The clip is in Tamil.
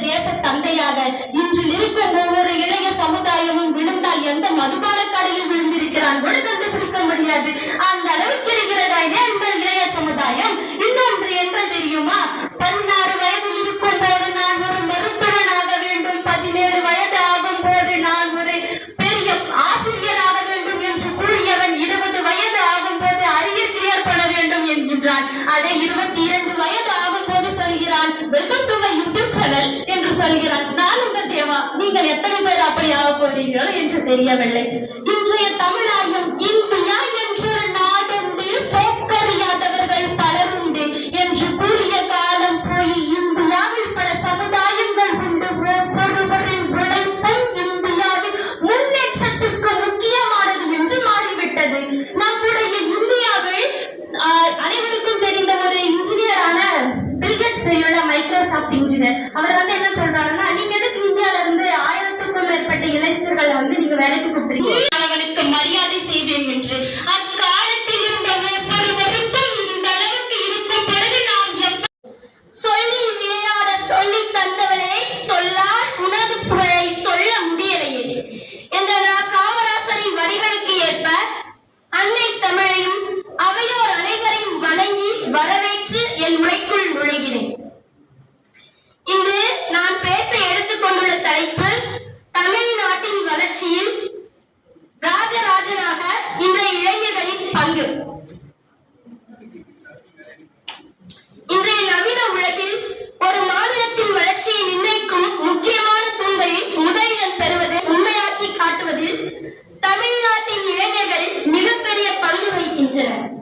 தேச தந்தையாக இன்று இருக்கும் ஒவ்வொரு இளைய சமுதாயமும் விழுந்தால் எந்த மதுபான கடையில் விழுந்திருக்கிறான்? கூட கண்டுபிடிக்க முடியாது. அந்த அளவுக்கு இருக்கிறதா? இல்லையா இந்த இளைய சமுதாயம்? இன்னொன்று என்ன தெரியுமா? பதினாறு வயதில் இருக்கும் போது நான் ஒரு மருத்துவனாக வேண்டும். பதினேழு வயது ஆகும் போது நான் ஒரு பெரிய ஆசிரியராக வேண்டும் என்று கூறியவன் இருபது வயது ஆகும் போது அரியர் கிளியர் பண்ண வேண்டும் என்கின்றான். அதை இருபத்தி சொல்கிறார் நான் உங்கள் தேவா நீங்கள் எத்தனை பேர் அப்படி ஆக போகிறீர்களோ என்று தெரியவில்லை. இன்றைய தமிழகம் இந்தியா நாடுண்டு போக்கறியாதவர்கள் என்று கூறிய காலம் போய் இந்தியாவில் பல சமுதாயங்கள் உண்டு. ஒவ்வொருவரின் உழைப்பும் இந்தியாவில் முன்னேற்றத்திற்கு முக்கியமானது என்று மாறிவிட்டது. நம்முடைய இந்தியாவில் அனைவருக்கும் தெரிந்த ஒரு இன்ஜினியரான பில்கேட்ஸ் தெரியுள்ள மைக்ரோசாஃப்ட் இன்ஜினியர் அவர் வந்து இளைஞர்கள் வந்து அவனுக்கு மரியாதை செய்வேன் என்று. அக்காலத்தில் இருந்த ஒவ்வொருவருக்கும் இந்த அளவுக்கு இருக்கும் பொழுது நாம் சொல்லி விளையாட சொல்லி தந்தவனே சொல்லால் உனது புகழை சொல்ல முடியலையே. என்ற காமராசரின் வரிகளுக்கு ஏற்ப அன்னை தமிழையும் அவையோர் அனைவரையும் வணங்கி வரவே பங்கு